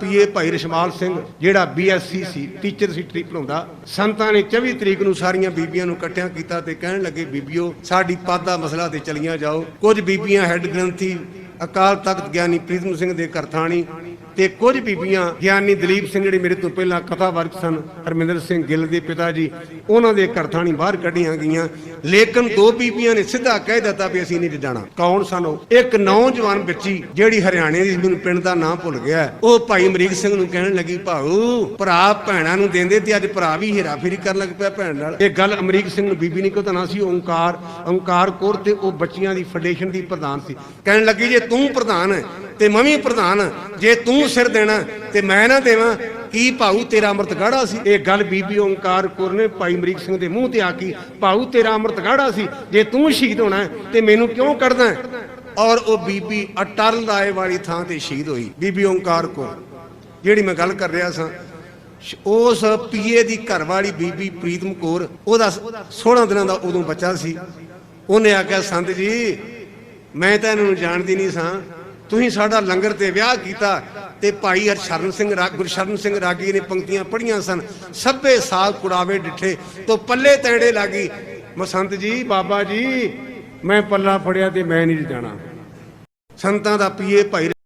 ਪੀਏ ਭਾਈ ਰਸ਼ਮਾਲ ਸਿੰਘ, ਜਿਹੜਾ ਬੀਐਸਸੀ ਸੀ ਟੀਚਰ ਸੀ ਟ੍ਰਿਪ ਪੜਾਉਂਦਾ ਸੰਤਾਂ ਨੇ 24 ਤਰੀਕ ਨੂੰ ਸਾਰੀਆਂ ਬੀਬੀਆਂ ਨੂੰ ਇਕੱਠਿਆਂ ਕੀਤਾ ਤੇ ਕਹਿਣ ਲੱਗੇ, ਬੀਬੀਓ, ਸਾਡੀ ਪਾਦਾ ਮਸਲਾ ਤੇ ਚਲੀਆਂ ਜਾਓ। ਕੁਝ ਬੀਬੀਆਂ ਹੈੱਡ ਗ੍ਰੰਥੀ ਅਕਾਲ ਤਖਤ ਗਿਆਨੀ ਪ੍ਰੀਤਮ ਸਿੰਘ ਦੇ ਕਰਥਾਣੀ ਤੇ ਕੁਝ ਬੀਬੀਆਂ, ਗਿਆਨੀ ਦਲੀਪ ਸਿੰਘ ਜਿਹੜੇ ਮੇਰੇ ਤੋਂ ਪਹਿਲਾਂ ਕਥਾ ਵਰਗ ਸਨ, ਹਰਮਿੰਦਰ ਸਿੰਘ ਗਿੱਲ ਦੇ ਪਿਤਾ ਜੀ, ਉਹਨਾਂ ਦੇ ਕਰਥਾਣੀ ਬਾਹਰ ਕੱਢੀਆਂ ਗਈਆਂ। ਲੇਕਿਨ ਦੋ ਬੀਬੀਆਂ ਨੇ ਸਿੱਧਾ ਕਹਿ ਦਿੱਤਾ ਵੀ ਅਸੀਂ ਨਹੀਂ ਜਾਣਾ। ਕੌਣ ਸਨ ਉਹ? ਇੱਕ ਨੌਜਵਾਨ ਬੱਚੀ ਜਿਹੜੀ ਹਰਿਆਣੇ ਦੀ ਮੈਨੂੰ ਪਿੰਡ ਦਾ ਨਾਮ ਭੁੱਲ ਗਿਆ। ਉਹ ਭਾਈ ਅਮਰੀਕ ਸਿੰਘ ਨੂੰ ਕਹਿਣ ਲੱਗੀ, ਭਾਊ, ਭਰਾ ਭੈਣਾਂ ਨੂੰ ਦਿੰਦੇ ਤੇ ਅੱਜ ਭਰਾ ਵੀ ਹੇਰਾਫੇਰੀ ਕਰਨ ਲੱਗ ਪਿਆ ਭੈਣ ਨਾਲ। ਇਹ ਗੱਲ ਅਮਰੀਕ ਸਿੰਘ ਨੂੰ ਬੀਬੀ ਨੇ ਕਿਹਾ ਨਾ ਸੀ ਓੰਕਾਰ ਓੰਕਾਰ ਕੌਰ ਤੇ ਉਹ ਬੱਚੀਆਂ ਦੀ ਫੈਡਰੇਸ਼ਨ ਦੀ ਪ੍ਰਧਾਨ ਸੀ। ਕਹਿਣ ਲੱਗੀ, ਜੇ ਤੂੰ ਪ੍ਰਧਾਨ ਹੈ ਤੇ ਮੈਂ ਵੀ ਪ੍ਰਧਾਨ ਜੇ ਤੂੰ ਸਿਰ ਦੇਣਾ ਤੇ ਮੈਂ ਨਾ ਦੇਵਾਂ, ਕੀ ਭਾਊ ਤੇਰਾ ਅੰਮ੍ਰਿਤ ਗਾੜਾ ਸੀ? ਇਹ ਗੱਲ ਬੀਬੀ ਓੰਕਾਰ ਕੌਰ ਨੇ ਭਾਈ ਅਮਰੀਕ ਸਿੰਘ ਦੇ ਮੂੰਹ ਤੇ ਆਕੀ ਭਾਊ ਤੇਰਾ ਅੰਮ੍ਰਿਤ ਗਾੜਾ ਸੀ। ਜੇ ਤੂੰ ਸ਼ਹੀਦ ਹੋਣਾ ਤੇ ਮੈਨੂੰ ਕਿਉਂ ਕੱਢਦਾ ਔਰ ਉਹ ਬੀਬੀ ਅਟਲ ਰਾਏ ਵਾਲੀ ਥਾਂ ਤੇ ਸ਼ਹੀਦ ਹੋਈ, ਬੀਬੀ ਓੰਕਾਰ ਕੌਰ। ਜਿਹੜੀ ਮੈਂ ਗੱਲ ਕਰ ਰਿਹਾ ਸਾਂ ਉਸ ਪੀਏ ਦੀ ਘਰ ਵਾਲੀ ਬੀਬੀ ਪ੍ਰੀਤਮ ਕੌਰ, ਉਹਦਾ 16 ਦਿਨਾਂ ਦਾ ਉਦੋਂ ਬੱਚਾ ਸੀ। ਉਹਨੇ ਆਖਿਆ, ਸੰਤ ਜੀ ਮੈਂ ਤਾਂ ਇਹਨਾਂ ਜਾਣਦੀ ਨਹੀਂ ਸਾਂ। ਤੁਸੀਂ ਸਾਡਾ ਲੰਗਰ ਤੇ ਵਿਆਹ ਕੀਤਾ ਤੇ ਭਾਈ ਹਰਸ਼ਰਨ ਸਿੰਘ ਗੁਰਸ਼ਰਨ ਸਿੰਘ ਰਾਗੀ ਨੇ ਪੰਕਤੀਆਂ ਪੜ੍ਹੀਆਂ ਸਨ। ਸਭੇ ਸਾਲ ਕੁੜਾਵੇ ਡਿੱਠੇ ਤੋਂ ਪੱਲੇ ਤੈੜੇ ਲਾਗੀ। ਮਸੰਤ ਜੀ, ਬਾਬਾ ਜੀ, ਮੈਂ ਪੱਲਾ ਫੜਿਆ ਤੇ ਮੈਂ ਨਹੀਂ ਜਾਣਾ। ਸੰਤਾਂ ਦਾ ਪੀਏ ਭਾਈ